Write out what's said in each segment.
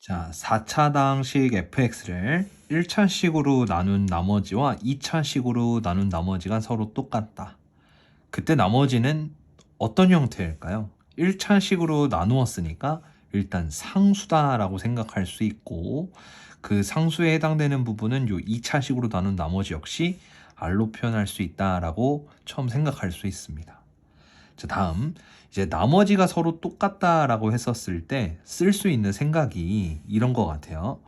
자, 4차당식 fx를 1차식으로 나눈 나머지와 2차식으로 나눈 나머지가 서로 똑같다. 그때 나머지는 어떤 형태일까요? 1차식으로 나누었으니까 일단 상수다라고 생각할 수 있고 그 상수에 해당되는 부분은 요 2차식으로 나눈 나머지 역시 r로 표현할 수 있다라고 처음 생각할 수 있습니다. 자, 다음 이제 나머지가 서로 똑같다라고 했었을 때 쓸 수 있는 생각이 이런 것 같아요.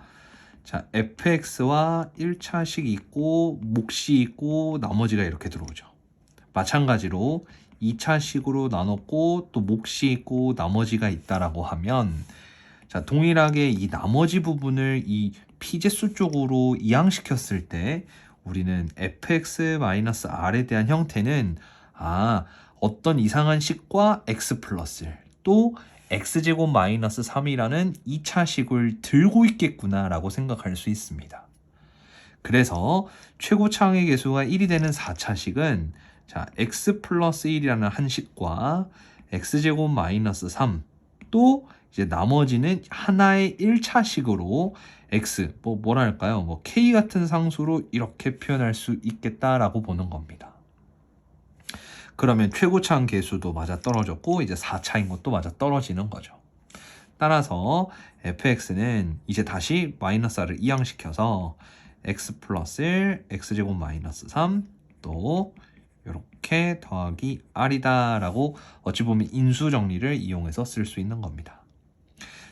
자, fx와 1차식 있고 몫이 있고 나머지가 이렇게 들어오죠. 마찬가지로 2차식으로 나눴고 또 몫이 있고 나머지가 있다라고 하면 자, 동일하게 이 나머지 부분을 이 피제수 쪽으로 이항시켰을 때 우리는 fx-r에 대한 형태는 아, 어떤 이상한 식과 x 플러스를 또 x제곱 마이너스 3이라는 2차 식을 들고 있겠구나 라고 생각할 수 있습니다. 그래서 최고 창의 계수가 1이 되는 4차식은 자, x 플러스 1이라는 한 식과 x제곱 마이너스 3, 또 이제 나머지는 하나의 1차식으로 x, 뭐 뭐랄까요? 뭐 k 같은 상수로 이렇게 표현할 수 있겠다라고 보는 겁니다. 그러면 최고차항 계수도 맞아 떨어졌고 이제 4차인 것도 맞아 떨어지는 거죠. 따라서 fx는 이제 다시 마이너스 r을 이항시켜서 x 플러스 1, x제곱 마이너스 3, 또 이렇게 더하기 r이다 라고 어찌 보면 인수 정리를 이용해서 쓸 수 있는 겁니다.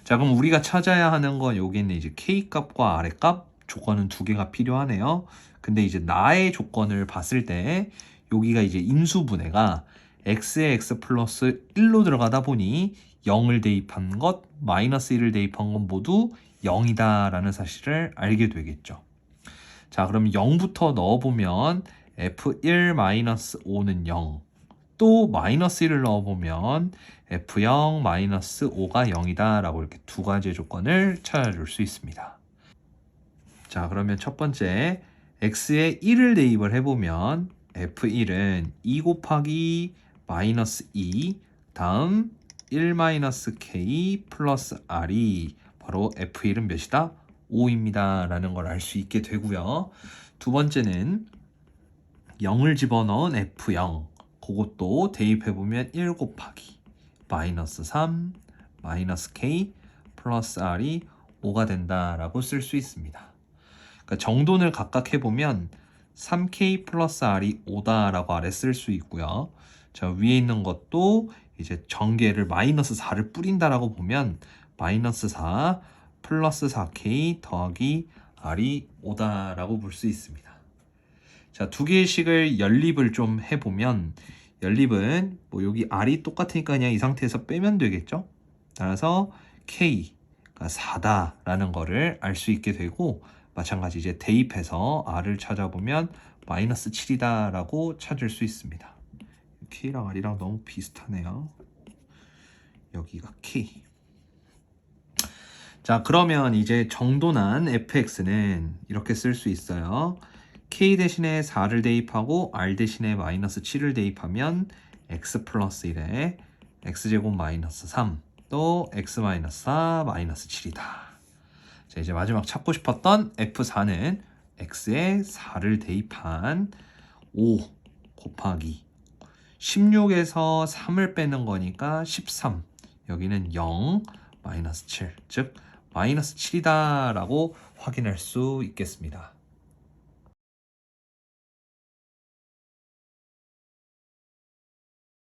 자 그럼 우리가 찾아야 하는 건 여기 있는 이제 k 값과 r의 값 조건은 두 개가 필요하네요. 근데 이제 나의 조건을 봤을 때 여기가 이제 인수분해가 x에 x 플러스 1로 들어가다 보니 0을 대입한 것, 마이너스 1을 대입한 건 모두 0이다 라는 사실을 알게 되겠죠. 자, 그럼 0부터 넣어보면 f1-5는 0, 또 마이너스 1을 넣어보면 f0-5가 0이다 라고 이렇게 두 가지의 조건을 찾아줄 수 있습니다. 자, 그러면 첫 번째 x에 1을 대입을 해보면 f1은 2 곱하기 마이너스 2 다음 1 마이너스 k 플러스 r이 바로 f1은 몇이다? 5입니다. 라는 걸 알 수 있게 되고요. 두 번째는 0을 집어넣은 f0. 그것도 대입해보면 1 곱하기 마이너스 3 마이너스 k 플러스 r이 5가 된다라고 쓸 수 있습니다. 그러니까 정돈을 각각 해보면 3k 플러스 r이 5다라고 아래 쓸 수 있고요. 자 위에 있는 것도 이제 전개를 마이너스 4를 뿌린다라고 보면 마이너스 4 플러스 4k 더하기 r이 5다라고 볼 수 있습니다. 자 두 개의 식을 연립을 좀 해보면 연립은 뭐 여기 r이 똑같으니까 그냥 이 상태에서 빼면 되겠죠. 따라서 k가 4다라는 거를 알 수 있게 되고 마찬가지 이제 대입해서 r을 찾아보면 마이너스 7이다 라고 찾을 수 있습니다. K랑 r이랑 너무 비슷하네요. 여기가 k. 자 그러면 이제 정돈한 fx는 이렇게 쓸 수 있어요. K 대신에 4를 대입하고 r 대신에 마이너스 7을 대입하면 x 플러스 1에 x제곱 마이너스 3 또 x 마이너스 4 마이너스 7이다 자, 이제 마지막 찾고 싶었던 F4는 X에 4를 대입한 5 곱하기 16에서 3을 빼는 거니까 13 여기는 0 마이너스 7 즉 마이너스 7이다 라고 확인할 수 있겠습니다